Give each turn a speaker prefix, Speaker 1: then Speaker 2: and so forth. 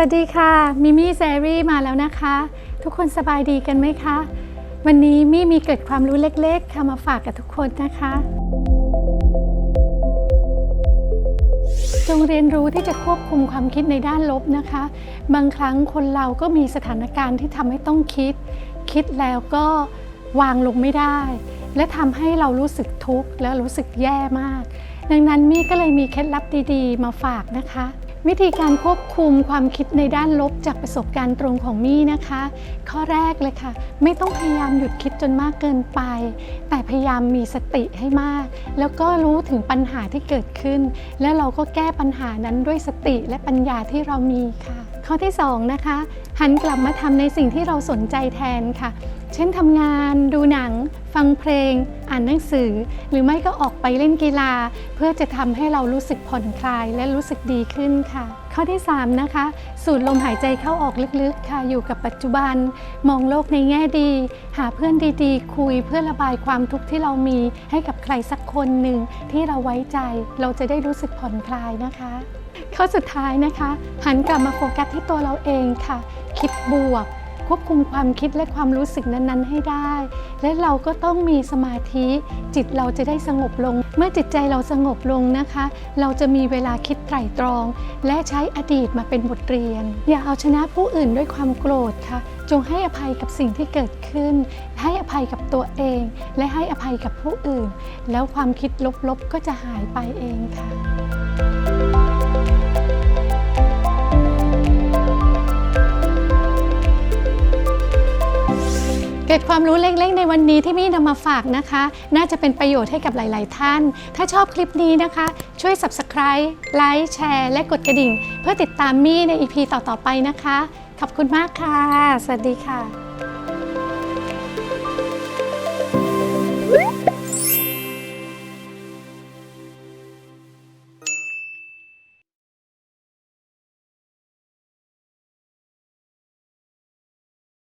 Speaker 1: วัสดีค่ะมิมี่แซรี่มาแล้วนะคะ ทุกคนสบายดีกันไหมคะ วันนี้มี่มีเกร็ดความรู้เล็กๆค่ะมาฝากกับทุกคนนะคะ จงเรียนรู้ที่จะควบคุมความคิดในด้านลบนะคะ บางครั้งคนเราก็มีสถานการณ์ที่ทำให้ต้องคิด คิดแล้วก็วางลงไม่ได้ และทำให้เรารู้สึกทุกข์และรู้สึกแย่มาก ดังนั้นมี่ก็เลยมีเคล็ดลับดีๆ มาฝากนะคะ วิธีการควบคุมความคิดในด้านลบจากประสบการณ์ตรงของมี่นะคะ ข้อแรกเลยค่ะ ไม่ต้องพยายามหยุดคิดจนมากเกินไป แต่พยายามมีสติให้มาก แล้วก็รู้ถึงปัญหาที่เกิดขึ้น แล้วเราก็แก้ปัญหานั้นด้วยสติและปัญญาที่เรามีค่ะ ข้อที่สองนะคะหันกลับมาทำในสิ่งที่เราสนใจแทนค่ะเช่นทำงานดูหนัง ฟังเพลง อ่านหนังสือ หรือไม่ก็ออกไปเล่นกีฬา เพื่อจะทำให้เรารู้สึกผ่อนคลายและรู้สึกดีขึ้นค่ะ ข้อที่ 3 นะคะ สูดลมหายใจเข้าออกลึกๆค่ะ อยู่กับปัจจุบัน มองโลกในแง่ดี หาเพื่อนดีๆ คุยเพื่อระบายความทุกข์ที่เรามีให้กับใครสักคนหนึ่งที่เราไว้ใจ เราจะได้รู้สึกผ่อนคลายนะคะข้อสุดท้ายนะคะ หันกลับมาโฟกัสที่ตัวเราเองค่ะ คิดบวก ควบคุมความคิดและความรู้สึกนั้นๆ ให้ได้ และเราก็ต้องมีสมาธิจิตเราจะได้สงบลง เมื่อจิตใจเราสงบลงนะคะ เราจะมีเวลาคิดไตร่ตรอง และใช้อดีตมาเป็นบทเรียน อย่าเอาชนะผู้อื่นด้วยความโกรธค่ะ จงให้อภัยกับสิ่งที่เกิดขึ้น ให้อภัยกับตัวเอง และให้อภัยกับผู้อื่น แล้วความคิดลบๆก็จะหายไปเองค่ะ ร็ดความรู้เล็กๆ ในวันนี้ที่มี่นำมาฝากนะคะ น่าจะเป็นประโยชน์ให้กับหลาย ๆ ท่าน ถ้าชอบคลิปนี้นะคะ ช่วย Subscribe ไลค์แชร์ และกดกระดิ่ง เพื่อติดตามมี่ใน EP ต่อ ๆ ไปนะคะ ขอบคุณมากค่ะ สวัสดีค่ะ